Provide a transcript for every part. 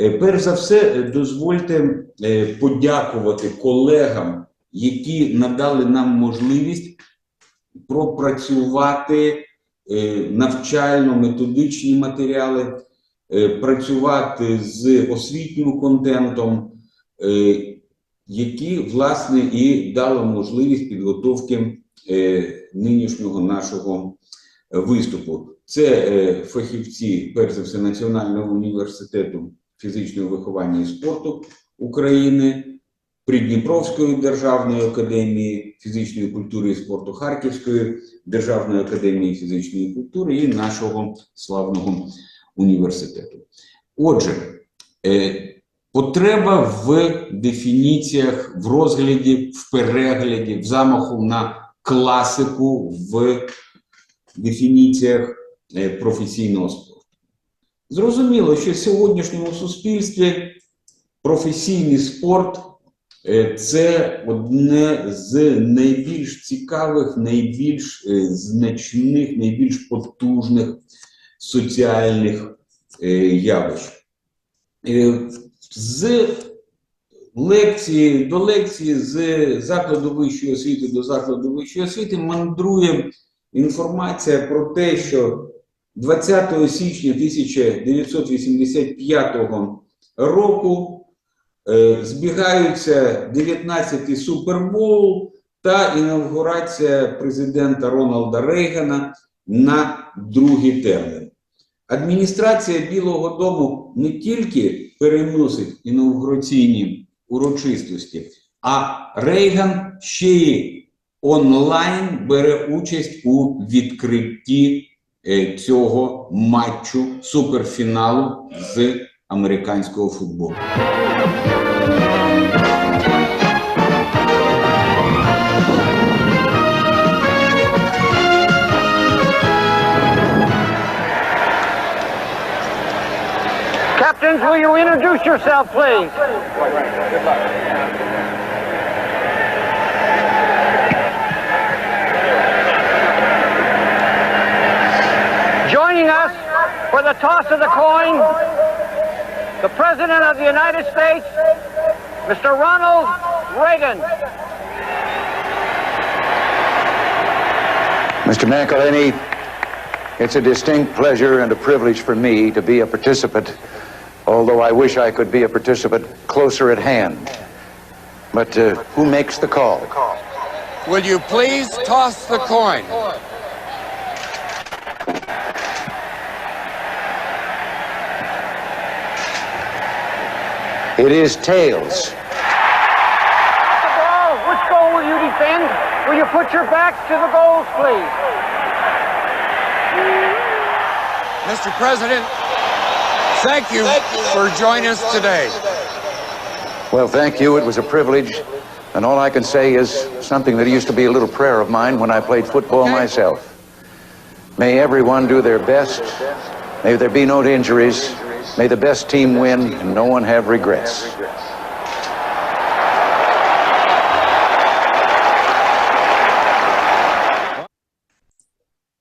Е, Перш за все, е, дозвольте е, подякувати колегам, які надали нам можливість пропрацювати навчально-методичні матеріали, працювати з освітнім контентом, які, власне, і дали можливість підготовки нинішнього нашого виступу. Це фахівці, перш за все, Національного університету фізичного виховання і спорту України, Придніпровської державної академії фізичної культури і спорту Харківської державної академії фізичної культури і нашого славного університету. Отже, е, потреба в дефініціях, в розгляді, в перегляді, в замаху на класику, в дефініціях е, професійного спорту. Зрозуміло, що в сьогоднішньому суспільстві професійний спорт е, це одне з найбільш цікавих, найбільш е, значних, найбільш потужних соціальних е, явищ. З лекції до лекції, з закладу вищої освіти до закладу вищої освіти мандрує інформація про те, що 20 січня 1985 року е, збігаються 19-й Супербоул та інавгурація президента Рональда Рейгана на другий термін. Адміністрація Білого Дому не тільки переносить інавгураційні урочистості, а Рейган ще й онлайн бере участь у відкритті цього матчу суперфіналу з американського футболу. Captains, will you introduce yourself, please? Joining us for the toss of the coin, the President of the United States, Mr. Ronald Reagan. Mr. McElhenney, it's a distinct pleasure and a privilege for me to be a participant, although I wish I could be a participant closer at hand. But uh, who makes the call? Will you please toss the coin? It is tails. The ball, which goal will you defend? Will you put your backs to the goals, please? Mr. President, thank you for joining us today. Well, thank you. It was a privilege. And all I can say is something that used to be a little prayer of mine when I played football Okay. myself. May everyone do their best. May there be no injuries. May the best team win and no one have regrets.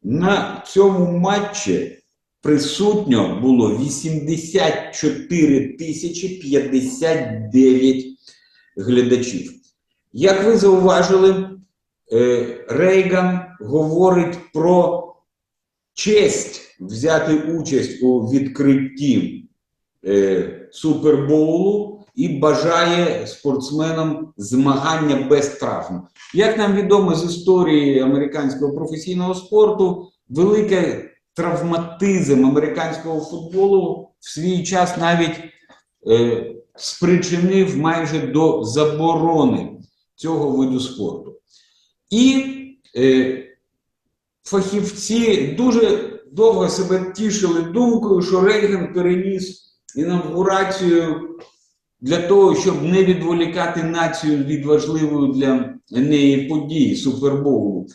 На цьому матчі присутньо було 84 тисячі 59 глядачів. Як ви зауважили, е, Рейган говорить про честь взяти участь у відкритті е, Супербоулу і бажає спортсменам змагання без травм. Як нам відомо з історії американського професійного спорту, великий травматизм американського футболу в свій час навіть е, спричинив майже до заборони цього виду спорту. І е, фахівці дуже довго себе тішили думкою, що Рейган переніс інавгурацію для того, щоб не відволікати націю від важливої для неї події Супербоулу.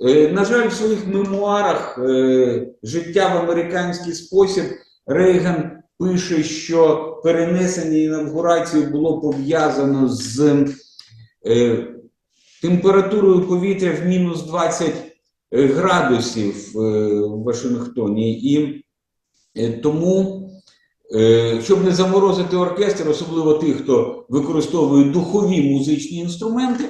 Е, на жаль, в своїх мемуарах е, життя в американський спосіб Рейган пише, що перенесення інавгурації було пов'язано з е, температурою повітря в мінус 20 градусів в Вашингтоні. І тому Щоб не заморозити оркестр, особливо тих, хто використовує духові музичні інструменти,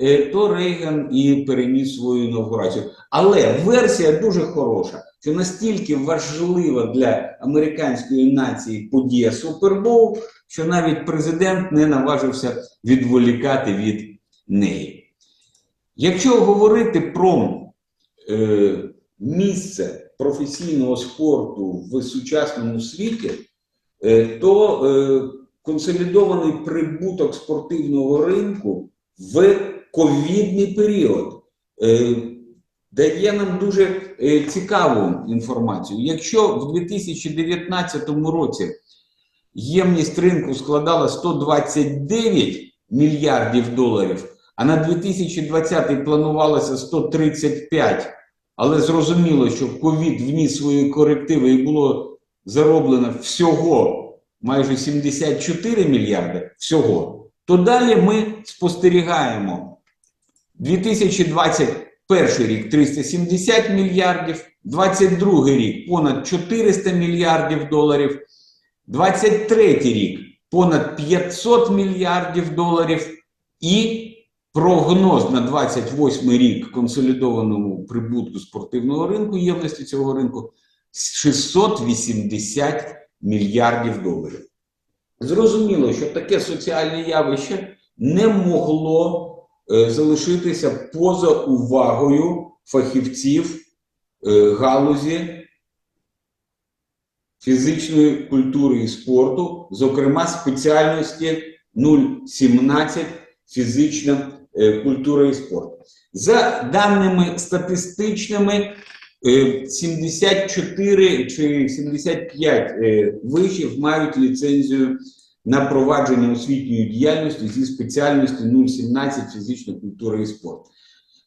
е, то Рейган і переніс свою інавгурацію. Але версія дуже хороша, що настільки важлива для американської нації подія Супербоул, що навіть президент не наважився відволікати від неї. Якщо говорити про е, місце професійного спорту в сучасному світі, е, то е, консолідований прибуток спортивного ринку в ковідний період е, дає нам дуже цікаву інформацію. Якщо в 2019 році ємність ринку складала 129 мільярдів доларів, а на 2020 планувалося 135, але зрозуміло, що ковід вніс свої корективи і було зароблено всього майже 74 мільярди всього, то далі ми спостерігаємо 2021 рік 370 мільярдів, 2022 рік понад 400 мільярдів доларів, 2023 рік понад 500 мільярдів доларів і прогноз на 28 рік консолідованому прибутку спортивного ринку, ємності цього ринку 680 мільярдів доларів. Зрозуміло, що таке соціальне явище не могло е, залишитися поза увагою фахівців е, галузі фізичної культури і спорту, зокрема спеціальності 017 фізична е, культура і спорт. За даними статистичними, е, 74 чи 75 е, вишів мають ліцензію на провадження освітньої діяльності зі спеціальності 017 фізична культура і спорт.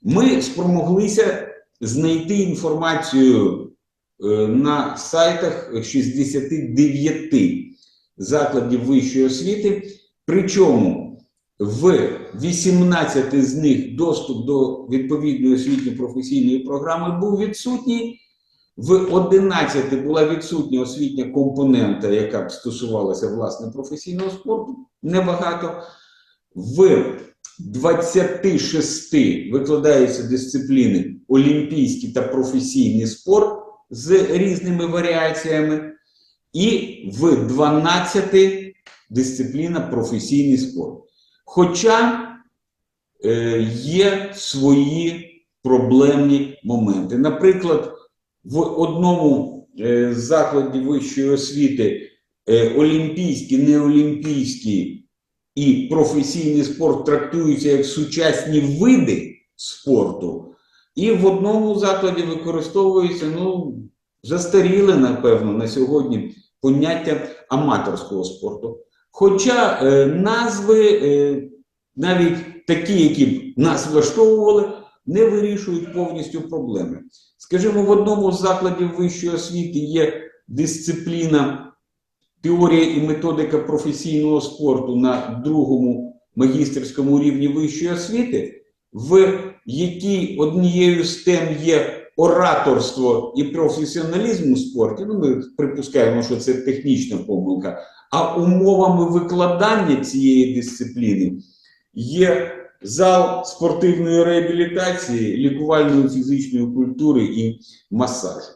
Ми спромоглися знайти інформацію е, на сайтах 69 закладів вищої освіти, причому в 18 з них доступ до відповідної освітньо-професійної програми був відсутній. В 11 була відсутня освітня компонента, яка б стосувалася власне професійного спорту, небагато. В 26 викладаються дисципліни олімпійський та професійний спорт з різними варіаціями, і в 12 дисципліна професійний спорт. Хоча е, є свої проблемні моменти. Наприклад, в одному е, закладі вищої освіти е, олімпійський, неолімпійський і професійний спорт трактуються як сучасні види спорту, і в одному закладі використовується ну, застаріле, напевно, на сьогодні поняття аматорського спорту. Хоча е, назви, е, навіть такі, які б нас влаштовували, не вирішують повністю проблеми. Скажімо, в одному з закладів вищої освіти є дисципліна теорія і методика професійного спорту на другому магістерському рівні вищої освіти, в якій однією з тем є ораторство і професіоналізм у спорті. Ну, ми припускаємо, що це технічна помилка. А умовами викладання цієї дисципліни є зал спортивної реабілітації, лікувальної фізичної культури і масажу.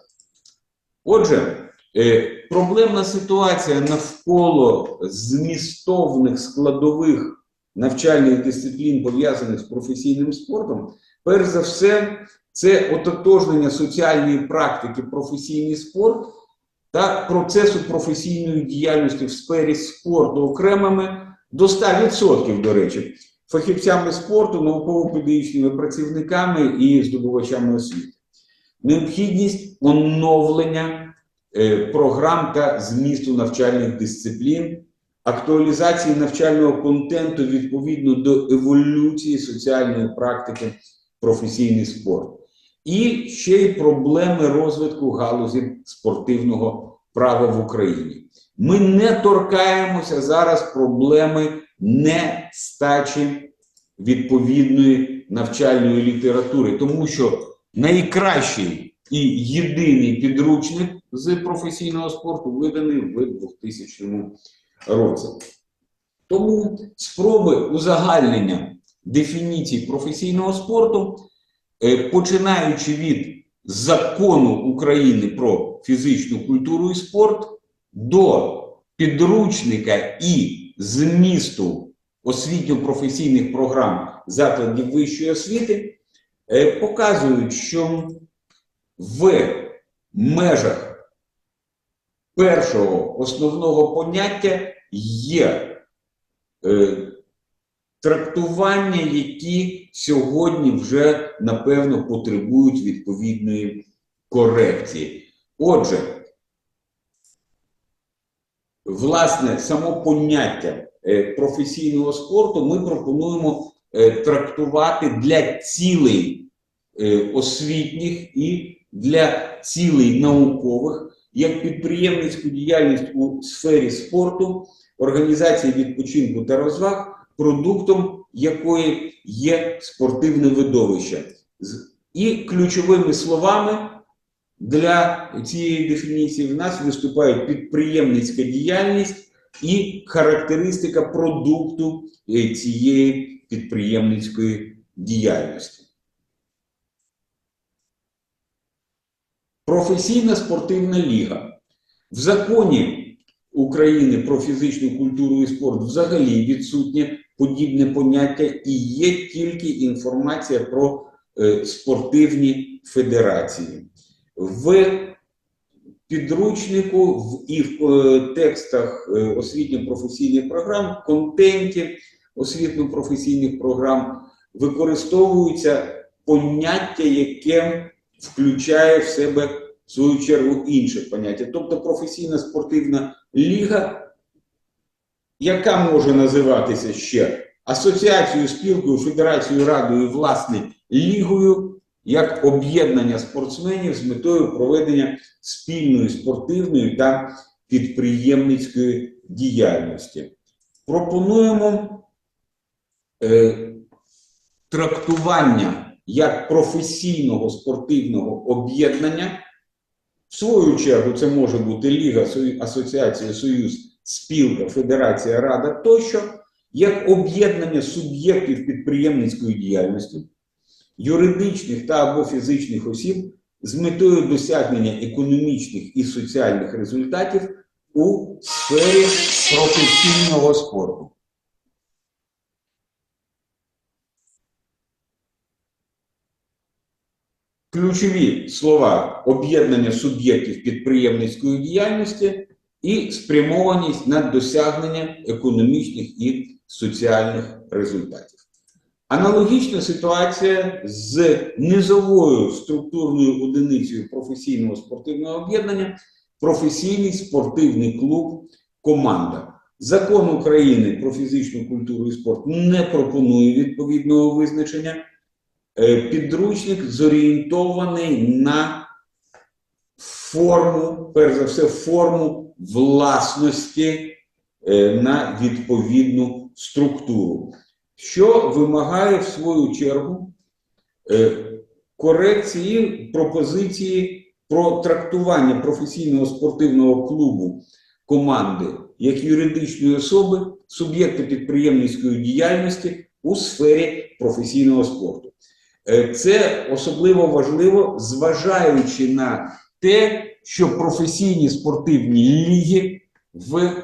Отже, е, проблемна ситуація навколо змістовних складових навчальних дисциплін, пов'язаних з професійним спортом, перш за все, це ототожнення соціальної практики професійний спорт та процесу професійної діяльності в сфері спорту окремими до 100%, до речі, фахівцями спорту, науково-педагогічними працівниками і здобувачами освіти. Необхідність оновлення е, програм та змісту навчальних дисциплін, актуалізації навчального контенту відповідно до еволюції соціальної практики професійний спорт. І ще й проблеми розвитку галузі спортивного права в Україні. Ми не торкаємося зараз проблеми нестачі відповідної навчальної літератури, тому що найкращий і єдиний підручник з професійного спорту виданий в 2000 році. Тому спроби узагальнення дефініцій професійного спорту, починаючи від закону України про фізичну культуру і спорт до підручника і змісту освітньо-професійних програм закладів вищої освіти, е, показують, що в межах першого основного поняття є е, трактування, які сьогодні вже напевно потребують відповідної корекції. Отже, власне, само поняття е, професійного спорту ми пропонуємо е, трактувати для цілей е, освітніх і для цілей наукових як підприємницьку діяльність у сфері спорту, організації відпочинку та розваг, продуктом якої є спортивне видовище. І ключовими словами для цієї дефініції в нас виступають підприємницька діяльність і характеристика продукту е, цієї підприємницької діяльності. Професійна спортивна ліга. В законі України про фізичну культуру і спорт взагалі відсутнє подібне поняття і є тільки інформація про е, спортивні федерації. В підручнику і в е, текстах е, освітньо-професійних програм, контенті освітньо-професійних програм використовується поняття, яке включає в себе в свою чергу інше поняття. Тобто професійна спортивна ліга, яка може називатися ще асоціацією, спілкою, федерацією, радою, власне, лігою, як об'єднання спортсменів з метою проведення спільної спортивної та підприємницької діяльності. Пропонуємо е, трактування як професійного спортивного об'єднання. В свою чергу, це може бути Ліга, Асоціація, Союз, Спілка, Федерація, Рада тощо, як об'єднання суб'єктів підприємницької діяльності, юридичних та або фізичних осіб з метою досягнення економічних і соціальних результатів у сфері професійного спорту. Ключові слова об'єднання суб'єктів підприємницької діяльності і спрямованість на досягнення економічних і соціальних результатів. Аналогічна ситуація з низовою структурною одиницею професійного спортивного об'єднання професійний спортивний клуб Команда. Закон України про фізичну культуру і спорт не пропонує відповідного визначення. Е, Підручник зорієнтований на форму, перш за все, форму власності е, на відповідну структуру, що вимагає в свою чергу е, корекції пропозиції про трактування професійного спортивного клубу команди як юридичної особи, суб'єкта підприємницької діяльності у сфері професійного спорту. Е, Це особливо важливо, зважаючи на те, що професійні спортивні ліги в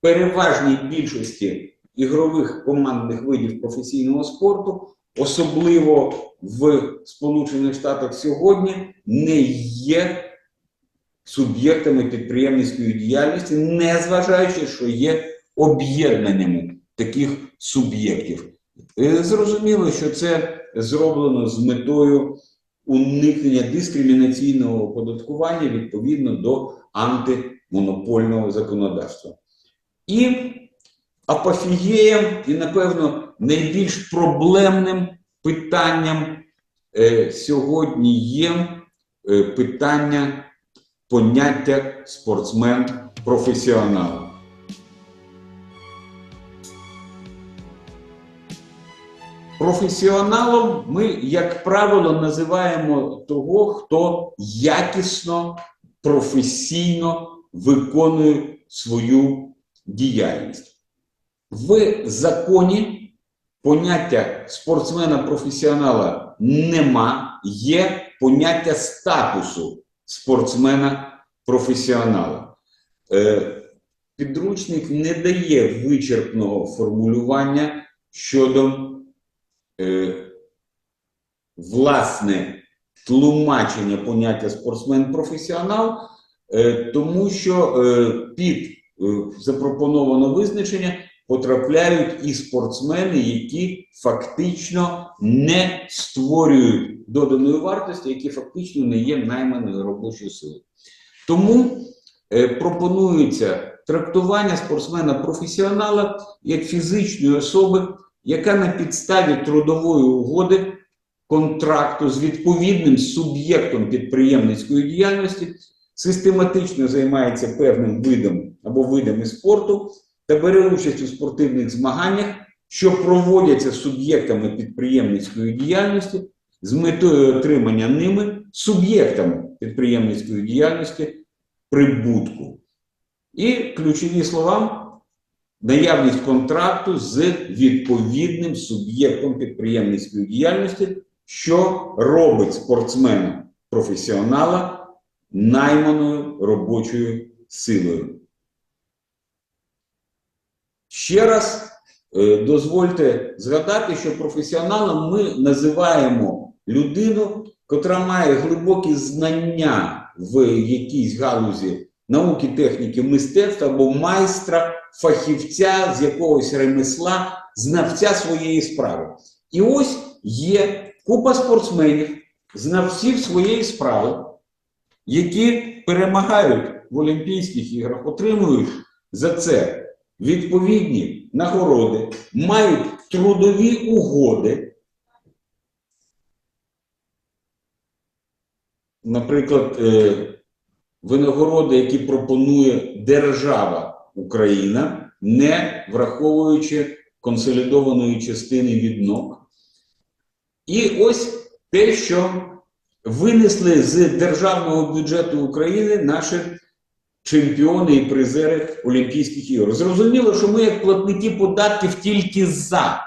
переважній більшості ігрових командних видів професійного спорту, особливо в Сполучених Штатах сьогодні, не є суб'єктами підприємницької діяльності, не зважаючи, що є об'єднаннями таких суб'єктів. Е, Зрозуміло, що це зроблено з метою уникнення дискримінаційного оподаткування відповідно до антимонопольного законодавства. І апофігієм, і, напевно, найбільш проблемним питанням е, сьогодні є е, питання поняття спортсмен-професіонал. Професіоналом ми, як правило, називаємо того, хто якісно, професійно виконує свою діяльність. В законі поняття спортсмена-професіонала нема, є поняття статусу спортсмена-професіонала. Е, підручник не дає вичерпного формулювання щодо власне тлумачення поняття спортсмен-професіонал, е, тому що е, під е, запропоноване визначення потрапляють і спортсмени, які фактично не створюють доданої вартості, які фактично не є найманою робочою силою. Тому е, пропонується трактування спортсмена-професіонала як фізичної особи, яка на підставі трудової угоди контракту з відповідним суб'єктом підприємницької діяльності систематично займається певним видом або видами спорту та бере участь у спортивних змаганнях, що проводяться суб'єктами підприємницької діяльності з метою отримання ними суб'єктами підприємницької діяльності прибутку. І ключові слова наявність контракту з відповідним суб'єктом підприємницької діяльності, що робить спортсмена професіонала найманою робочою силою. Ще раз е, дозвольте згадати, що професіоналом ми називаємо людину, котра має глибокі знання в якійсь галузі науки, техніки, мистецтва або майстра, фахівця з якогось ремесла, знавця своєї справи. І ось є купа спортсменів, знавців своєї справи, які перемагають в Олімпійських іграх, отримують за це відповідні нагороди, мають трудові угоди. Наприклад, е, винагороди, які пропонує держава Україна, не враховуючи консолідованої частини від НОК. І ось те, що винесли з державного бюджету України наші чемпіони і призери Олімпійських ігор. Зрозуміло, що ми, як платники податків, тільки за.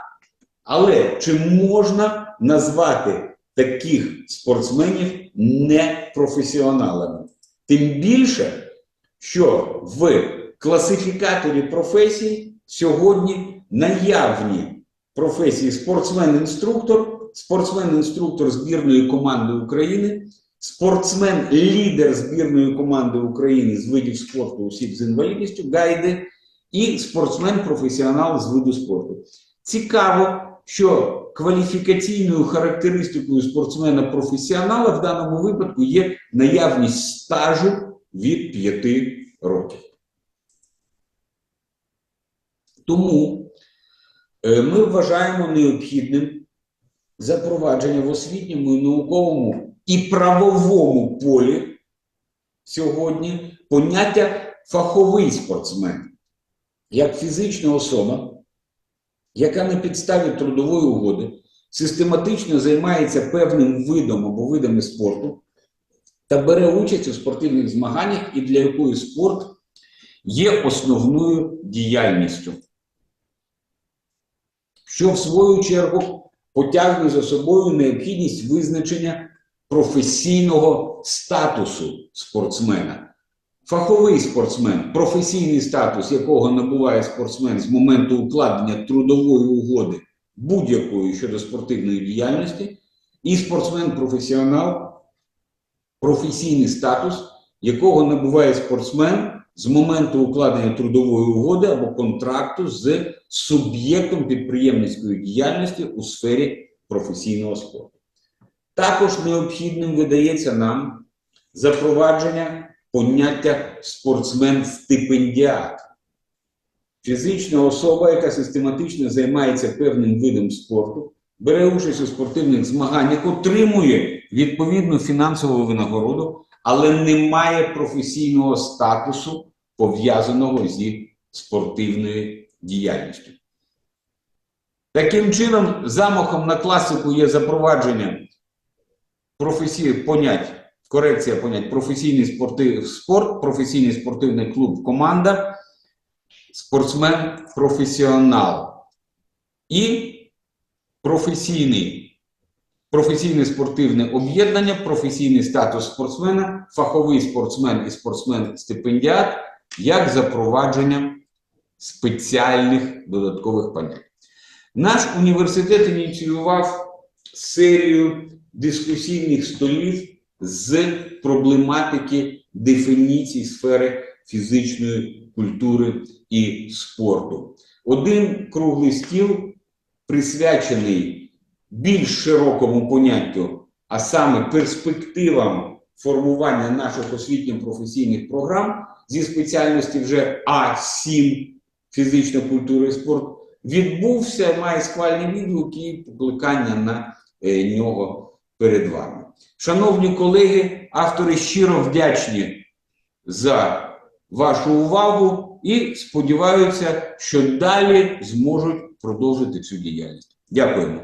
Але чи можна назвати таких спортсменів непрофесіоналами? Тим більше, що в класифікаторі професій сьогодні наявні професії спортсмен-інструктор, спортсмен-інструктор збірної команди України, спортсмен-лідер збірної команди України з видів спорту осіб з інвалідністю, гайди, і спортсмен-професіонал з виду спорту. Цікаво, що кваліфікаційною характеристикою спортсмена-професіонала в даному випадку є наявність стажу від 5 років. Тому е, ми вважаємо необхідним запровадження в освітньому і науковому і правовому полі сьогодні поняття фаховий спортсмен як фізична особа, яка на підставі трудової угоди систематично займається певним видом або видами спорту та бере участь у спортивних змаганнях і для якої спорт є основною діяльністю, що в свою чергу потягне за собою необхідність визначення професійного статусу спортсмена. Фаховий спортсмен, професійний статус якого набуває спортсмен з моменту укладення трудової угоди будь-якої щодо спортивної діяльності, і спортсмен-професіонал, професійний статус, якого набуває спортсмен з моменту укладення трудової угоди або контракту з суб'єктом підприємницької діяльності у сфері професійного спорту. Також необхідним видається нам запровадження поняття спортсмен-стипендіат. Фізична особа, яка систематично займається певним видом спорту, бере участь у спортивних змаганнях, отримує відповідну фінансову винагороду, але не має професійного статусу, пов'язаного зі спортивною діяльністю. Таким чином, замахом на класику є запровадження професії понять, корекція понять професійний спортив, спорт, професійний спортивний клуб, команда, спортсмен, професіонал і професійний, професійне спортивне об'єднання, професійний статус спортсмена, фаховий спортсмен і спортсмен-стипендіат як запровадження спеціальних додаткових понять. Наш університет ініціював серію дискусійних столів з проблематики дефініцій сфери фізичної культури і спорту. Один круглий стіл присвячений більш широкому поняттю, а саме перспективам формування наших освітньо-професійних програм зі спеціальності вже А7 фізична культура і спорт відбувся, має схвальні відгуки і покликання на е, нього перед вами. Шановні колеги, автори щиро вдячні за вашу увагу і сподіваються, що далі зможуть продовжити цю діяльність. Дякуємо.